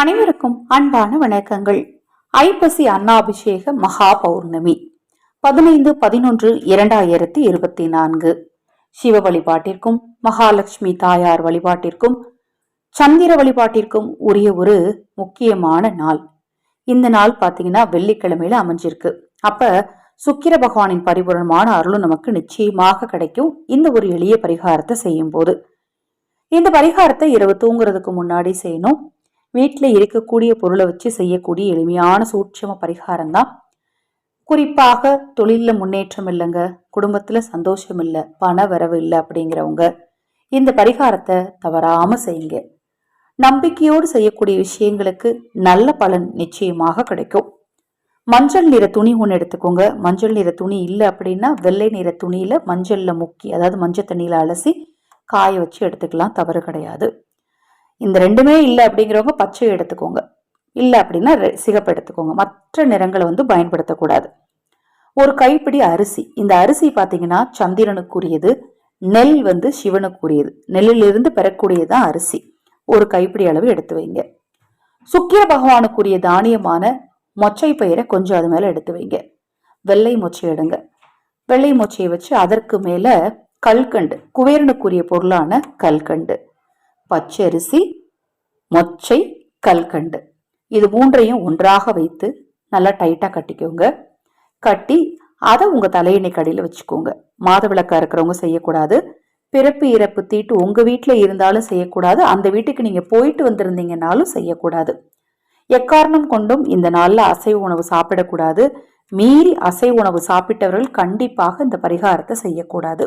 அனைவருக்கும் அன்பான வணக்கங்கள். ஐப்பசி அன்னாபிஷேக மகா பௌர்ணமி பதினைந்து பதினொன்று இரண்டாயிரத்தி இருபத்தி நான்கு. சிவ வழிபாட்டிற்கும் மகாலட்சுமி தாயார் வழிபாட்டிற்கும் சந்திர வழிபாட்டிற்கும் உரிய ஒரு முக்கியமான நாள். இந்த நாள் பார்த்தீங்கன்னா வெள்ளிக்கிழமையில அமைஞ்சிருக்கு. அப்ப சுக்கிர பகவானின் பரிபூரணமான அருளும் நமக்கு நிச்சயமாக கிடைக்கும். இந்த ஒரு எளிய பரிகாரத்தை செய்யும் போது இந்த பரிகாரத்தை இரவு தூங்குறதுக்கு முன்னாடி செய்யணும். வீட்டில் இருக்கக்கூடிய பொருளை வச்சு செய்யக்கூடிய எளிமையான சூட்சம பரிகாரம் தான் குறிப்பாக தொழிலில் முன்னேற்றம் இல்லைங்க குடும்பத்தில் சந்தோஷம் இல்லை பண வரவு இல்லை அப்படிங்கிறவங்க இந்த பரிகாரத்தை தவறாமல் செய்யுங்க. நம்பிக்கையோடு செய்யக்கூடிய விஷயங்களுக்கு நல்ல பலன் நிச்சயமாக கிடைக்கும். மஞ்சள் நிற துணி ஒன்று எடுத்துக்கோங்க. மஞ்சள் நிற துணி இல்லை அப்படின்னா வெள்ளை நிற துணியில் மஞ்சளில் முக்கி அதாவது மஞ்சள் தண்ணியில் அலசி காய வச்சு எடுத்துக்கலாம் தவறு கிடையாது. இந்த ரெண்டுமே இல்லை அப்படிங்கிறவங்க பச்சை எடுத்துக்கோங்க. இல்லை அப்படின்னா சிகப்பு எடுத்துக்கோங்க. மற்ற நிறங்களை வந்து பயன்படுத்தக்கூடாது. ஒரு கைப்பிடி அரிசி. இந்த அரிசி பார்த்தீங்கன்னா சந்திரனுக்குரியது நெல் வந்து சிவனுக்குரியது. நெல்லிலிருந்து பெறக்கூடியது தான் அரிசி. ஒரு கைப்பிடி அளவு எடுத்து வைங்க. சுக்கிர பகவானுக்குரிய தானியமான மொச்சை பயிரை கொஞ்சம் அது மேலே எடுத்து வைங்க. வெள்ளை மொச்சை எடுங்க. வெள்ளை மொச்சையை வச்சு அதற்கு மேலே கல்கண்டு குபேரனுக்குரிய பொருளான கல்கண்டு. பச்சரிசி மொச்சை கல்கண்டு. இது மூன்றையும் ஒன்றாக வைத்து நல்லா டைட்டாக கட்டிக்கோங்க. கட்டி அதை உங்கள் தலையணை கடையில் வச்சுக்கோங்க. மாதவிளக்காக இருக்கிறவங்க செய்யக்கூடாது. பிறப்பு இறப்பு தீட்டு உங்கள் வீட்டில் இருந்தாலும் செய்யக்கூடாது. அந்த வீட்டுக்கு நீங்கள் போயிட்டு வந்திருந்தீங்கன்னாலும் செய்யக்கூடாது. எக்காரணம் கொண்டும் இந்த நாளில் அசைவ உணவு சாப்பிடக்கூடாது. மீறி அசைவ உணவு சாப்பிட்டவர்கள் கண்டிப்பாக இந்த பரிகாரத்தை செய்யக்கூடாது.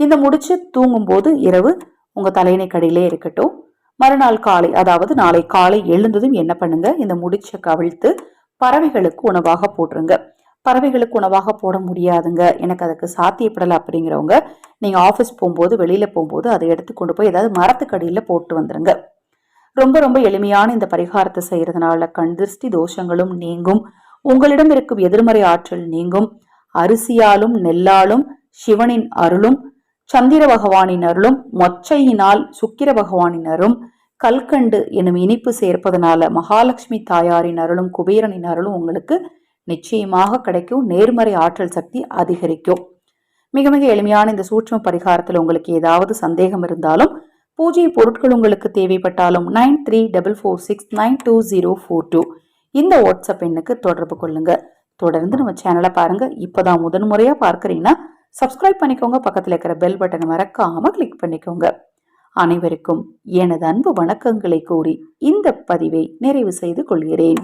இந்த முடிச்சு தூங்கும்போது இரவு உங்க தலையணை கடியிலே இருக்கட்டும். மறுநாள் காலை அதாவது நாளை காலை எழுந்ததும் என்ன பண்ணுங்க? இந்த முடிச்ச கவிழ்த்து பறவைகளுக்கு உணவாக போட்டுருங்க. பறவைகளுக்கு உணவாக போட முடியாதுங்க. எனக்கு அதுக்கு சாத்தியப்படலை அப்படிங்கிறவங்க நீங்கள் ஆஃபீஸ் போகும்போது வெளியில் போகும்போது அதை எடுத்து கொண்டு போய் ஏதாவது மரத்துக்கடியில் போட்டு வந்துடுங்க ரொம்ப ரொம்ப எளிமையான இந்த பரிகாரத்தை செய்கிறதுனால கண் திருஷ்டி தோஷங்களும் நீங்கும். உங்களிடம் இருக்கும் எதிர்மறை ஆற்றல் நீங்கும். அரிசியாலும் நெல்லாலும் சிவனின் அருளும் சந்திர பகவானின் அருளும் மொச்சையினால் சுக்கிர பகவானின் கல்கண்டு எனும் இனிப்பு சேர்ப்பதனால மகாலட்சுமி தாயாரின் அருளும் குபேரனின் அருளும் உங்களுக்கு நிச்சயமாக கிடைக்கும். நேர்மறை ஆற்றல் சக்தி அதிகரிக்கும். மிக மிக எளிமையான இந்த சூட்சம பரிகாரத்தில் உங்களுக்கு ஏதாவது சந்தேகம் இருந்தாலும் பூஜை பொருட்கள் உங்களுக்கு தேவைப்பட்டாலும் nine three double four six nine two zero four two இந்த வாட்ஸ்அப் எண்ணுக்கு தொடர்பு கொள்ளுங்க. தொடர்ந்து நம்ம சேனலை பாருங்க. இப்போதான் முதன் முறையா பார்க்குறீங்கன்னா சப்ஸ்கிரைப் பண்ணிக்கோங்க. பக்கத்தில் இருக்கிற பெல் பட்டனை மறக்காமல் கிளிக் பண்ணிக்கோங்க. அனைவருக்கும் எனது அன்பு வணக்கங்களை கூறி இந்த பதிவை நிறைவு செய்து கொள்கிறேன்.